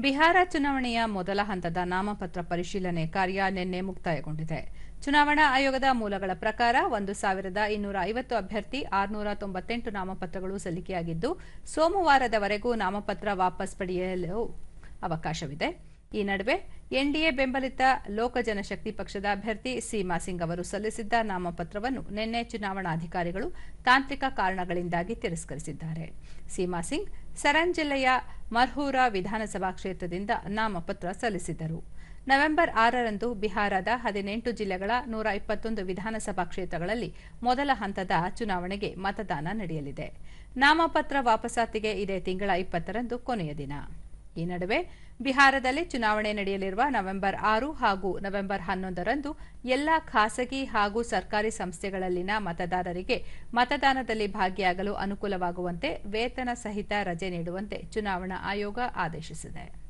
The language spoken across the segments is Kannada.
ಬಿಹಾರ ಚುನಾವಣೆಯ ಮೊದಲ ಹಂತದ ನಾಮಪತ್ರ ಪರಿಶೀಲನೆ ಕಾರ್ಯ ನಿನ್ನೆ ಮುಕ್ತಾಯಗೊಂಡಿದೆ. ಚುನಾವಣಾ ಆಯೋಗದ ಮೂಲಗಳ ಪ್ರಕಾರ ಒಂದು ಸಾವಿರದ ಇನ್ನೂರ ಐವತ್ತು ಅಭ್ಯರ್ಥಿ, ಆರುನೂರ ತೊಂಬತ್ತೆಂಟು ನಾಮಪತ್ರಗಳು ಸಲ್ಲಿಕೆಯಾಗಿದ್ದು, ಸೋಮವಾರದವರೆಗೂ ನಾಮಪತ್ರ ವಾಪಸ್ ಪಡೆಯಲು ಅವಕಾಶವಿದೆ. ಈ ನಡುವೆ ಎನ್ಡಿಎ ಬೆಂಬಲಿತ ಲೋಕ ಜನಶಕ್ತಿ ಪಕ್ಷದ ಅಭ್ಯರ್ಥಿ ಸೀಮಾ ಸಿಂಗ್ ಅವರು ಸಲ್ಲಿಸಿದ್ದ ನಾಮಪತ್ರವನ್ನು ನಿನ್ನೆ ಚುನಾವಣಾಧಿಕಾರಿಗಳು ತಾಂತ್ರಿಕ ಕಾರಣಗಳಿಂದಾಗಿ ತಿರಸ್ಕರಿಸಿದ್ದಾರೆ. ಸೀಮಾ ಸಿಂಗ್ ಸರನ್ ಜಿಲ್ಲೆಯ ಮರ್ಹೂರ ವಿಧಾನಸಭಾ ಕ್ಷೇತ್ರದಿಂದ ನಾಮಪತ್ರ ಸಲ್ಲಿಸಿದ್ದರು. ನವೆಂಬರ್ ಆರರಂದು ಬಿಹಾರದ ಹದಿನೆಂಟು ಜಿಲ್ಲೆಗಳ ನೂರ ಇಪ್ಪತ್ತೊಂದು ವಿಧಾನಸಭಾ ಕ್ಷೇತ್ರಗಳಲ್ಲಿ ಮೊದಲ ಹಂತದ ಚುನಾವಣೆಗೆ ಮತದಾನ ನಡೆಯಲಿದೆ. ನಾಮಪತ್ರ ವಾಪಸಾತಿಗೆ ಇದೇ ತಿಂಗಳ ಇಪ್ಪತ್ತರಂದು ಕೊನೆಯ ದಿನ. ಈ ನಡುವೆ ಬಿಹಾರದಲ್ಲಿ ಚುನಾವಣೆ ನಡೆಯಲಿರುವ ನವೆಂಬರ್ ಆರು ಹಾಗೂ ನವೆಂಬರ್ ಹನ್ನೊಂದರಂದು ಎಲ್ಲಾ ಖಾಸಗಿ ಹಾಗೂ ಸರ್ಕಾರಿ ಸಂಸ್ಥೆಗಳಲ್ಲಿನ ಮತದಾರರಿಗೆ ಮತದಾನದಲ್ಲಿ ಭಾಗಿಯಾಗಲು ಅನುಕೂಲವಾಗುವಂತೆ ವೇತನ ಸಹಿತ ರಜೆ ನೀಡುವಂತೆ ಚುನಾವಣಾ ಆಯೋಗ ಆದೇಶಿಸಿದೆ.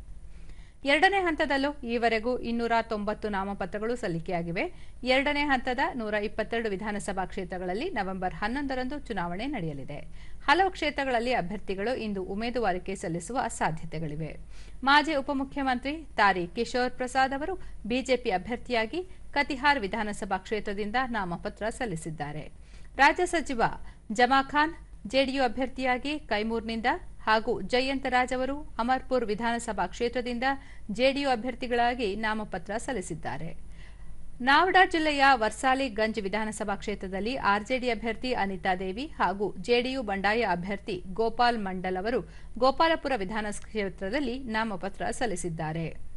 ಎರಡನೇ ಹಂತದಲ್ಲೂ ಈವರೆಗೂ ಇನ್ನೂರ ತೊಂಬತ್ತು ನಾಮಪತ್ರಗಳು ಸಲ್ಲಿಕೆಯಾಗಿವೆ. ಎರಡನೇ ಹಂತದ ನೂರ ಇಪ್ಪತ್ತೆರಡು ವಿಧಾನಸಭಾ ಕ್ಷೇತ್ರಗಳಲ್ಲಿ ನವೆಂಬರ್ ಹನ್ನೊಂದರಂದು ಚುನಾವಣೆ ನಡೆಯಲಿದೆ. ಹಲವು ಕ್ಷೇತ್ರಗಳಲ್ಲಿ ಅಭ್ಯರ್ಥಿಗಳು ಇಂದು ಉಮೇದುವಾರಿಕೆ ಸಲ್ಲಿಸುವ ಸಾಧ್ಯತೆಗಳಿವೆ. ಮಾಜಿ ಉಪಮುಖ್ಯಮಂತ್ರಿ ತಾರಿ ಕಿಶೋರ್ ಪ್ರಸಾದ್ ಅವರು ಬಿಜೆಪಿ ಅಭ್ಯರ್ಥಿಯಾಗಿ ಕತಿಹಾರ್ ವಿಧಾನಸಭಾ ಕ್ಷೇತ್ರದಿಂದ ನಾಮಪತ್ರ ಸಲ್ಲಿಸಿದ್ದಾರೆ. ರಾಜ್ಯ ಸಚಿವ ಜಮಾಖಾನ್ ಜೆಡಿಯು ಅಭ್ಯರ್ಥಿಯಾಗಿ ಕೈಮೂರ್ನಿಂದ ಹಾಗೂ ಜಯಂತರಾಜ್ ಅವರು ಅಮರ್ಪುರ್ ವಿಧಾನಸಭಾ ಕ್ಷೇತ್ರದಿಂದ ಜೆಡಿಯು ಅಭ್ಯರ್ಥಿಗಳಾಗಿ ನಾಮಪತ್ರ ಸಲ್ಲಿಸಿದ್ದಾರೆ. ನಾವ್ಡಾ ಜಿಲ್ಲೆಯ ವರ್ಸಾಲಿ ಗಂಜ್ ವಿಧಾನಸಭಾ ಕ್ಷೇತ್ರದಲ್ಲಿ ಆರ್ಜೆಡಿ ಅಭ್ಯರ್ಥಿ ಅನಿತಾ ದೇವಿ ಹಾಗೂ ಜೆಡಿಯು ಬಂಡಾಯ ಅಭ್ಯರ್ಥಿ ಗೋಪಾಲ್ ಮಂಡಲ್ ಅವರು ಗೋಪಾಲಪುರ ವಿಧಾನಕ್ಷೇತ್ರದಲ್ಲಿ ನಾಮಪತ್ರ ಸಲ್ಲಿಸಿದ್ದಾರೆ.